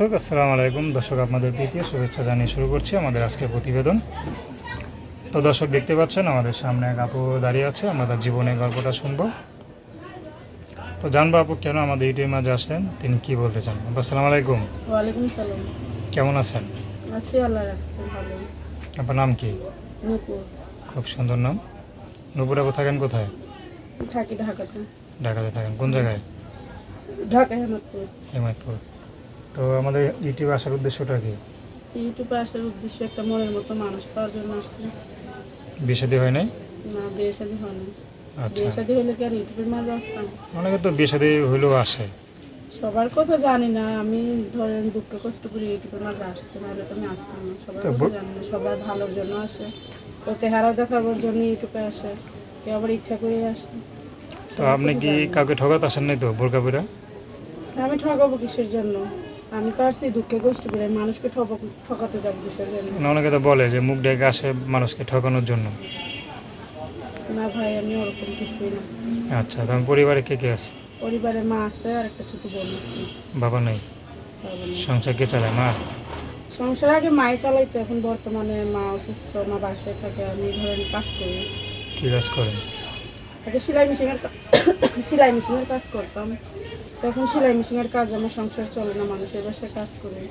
দর্শক আসসালামু আলাইকুম। দর্শক আপনাদের প্রীতীয় শুভেচ্ছা জানিয়ে শুরু করছি আমাদের আজকের প্রতিবেদন। তো দর্শক দেখতে পাচ্ছেন আমাদের সামনে এক আপু দাঁড়িয়ে আছে। আমরা তার জীবনের গল্পটা শুনব। তো জানব আপু কেন আমাদের ইউটিউবের মাঝে আসলেন? তিনি কি বলতে চান? আপু, আসসালামু আলাইকুম। ওয়ালাইকুম সালাম। কেমন আছেন? আছি আল্লাহ রাখছে ভালো আপনার নাম কি? নূপুর। খুব সুন্দর নাম। নুপুর আপু থাকেন কোথায়? থাকি ঢাকাতে। ঢাকাতে থাকেন। কোন জায়গায়? ঢাকা হেমাদপুর। হেমায়তপুর তো আমাদের ইউটিউবে আসার উদ্দেশ্যটা কি? ইউটিউবে আসার উদ্দেশ্য একটা মনের মতো মানুষ পাওয়ার জন্য আসছে। বিয়ে হয় নাই? না বিয়ে শাদি হয় না আচ্ছা। বিয়ে শাদি হলে কি আর ইউটিউবের মাঝে আসতাম? অনেকে তো বিয়ে সাথে হইলেও আসে। সবার কথা জানি না। আমি ধরেন দুঃখ কষ্ট করে ইউটিউবের মাঝে আসতে নাহলে তো আমি আসতাম না। সবার কথা জানি না। সবার ভালোর জন্য আসে। কেউ চেহারা দেখাবার জন্য ইউটিউবে আসে। কেউ আবার ইচ্ছা করে আসে। তো আপনি কি কাউকে ঠকাতে আসেন নাই তো বোরকা পরে আমি ঠকাবো কিসের জন্য? আমি তো আসছি দুঃখে কষ্ট করে মানুষকে ঠকাতে যাব কিসের জন্য? না, অনেকে তো বলে যে মুখ ডেকে আসে মানুষকে ঠকানোর জন্য। না ভাই আমি ওরকম কিছুই না। আচ্ছা তখন পরিবারে কে কে আছে? পরিবারে মা আছে আর একটা ছোট বোন আছে। বাবা নেই? সংসার কে চালায় মা? সংসার আগে মায়ে চালাইতো এখন বর্তমানে মা অসুস্থ মা বাসায় থাকে আমি ধরেন কাজ করি। কি কাজ করেন? আগে সেলাই মেশিনের সেলাই মেশিনের কাজ করতাম। তখন সেলাই মেশিনের কাজ আমার সংসার চলে না মানুষের বাসায় কাজ করি।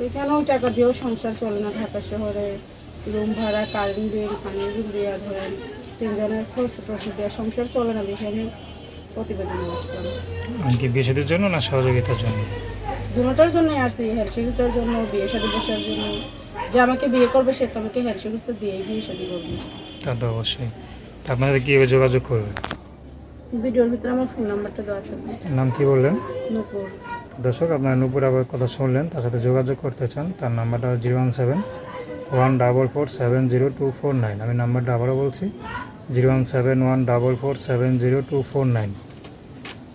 ওইখানেও টাকা দিয়েও সংসার চলে না ঢাকা শহরে। রুম ভাড়া কারেন্ট বিল পানি বিল দেওয়া ধরেন তিনজনের খরচ টরচ দেওয়া সংসার চলে না দেখে আমি প্রতিবেদনে আসলাম আমি কি বিয়ে সাথের জন্য না সহযোগিতার জন্য? দুটার জন্যই আসছি হেলথ চিকিৎসার জন্য বিয়ে শাদী বসার জন্য। যে আমাকে বিয়ে করবে সে তো আমাকে হেলথ চিকিৎসা দিয়েই বিয়ে শাদী করবে। তা তো অবশ্যই। তা আপনাদের কীভাবে যোগাযোগ করবে ভিডিওর ভিতরে আমার ফোন নাম্বারটা দেওয়া থাকবে। নাম কি বললেন? নূপুর। দর্শক আপনার নুপুর আবার কথা শুনলেন তার সাথে যোগাযোগ করতে চান তার নাম্বারটা zero one seven one double four seven zero two four nine. আমি নাম্বারটা আবারও বলছি zero one seven one double four seven zero two four nine.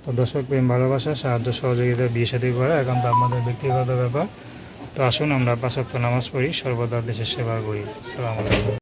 তো দর্শক প্রেম ভালোবাসা সাহায্য সহযোগিতা বিয়ে সাথে করা এখন তো আমাদের ব্যক্তিগত ব্যাপার। তো আসুন আমরা পাঁচক্য নামাজ পড়ি সর্বদা দেশের সেবা করি। আলাইকুম।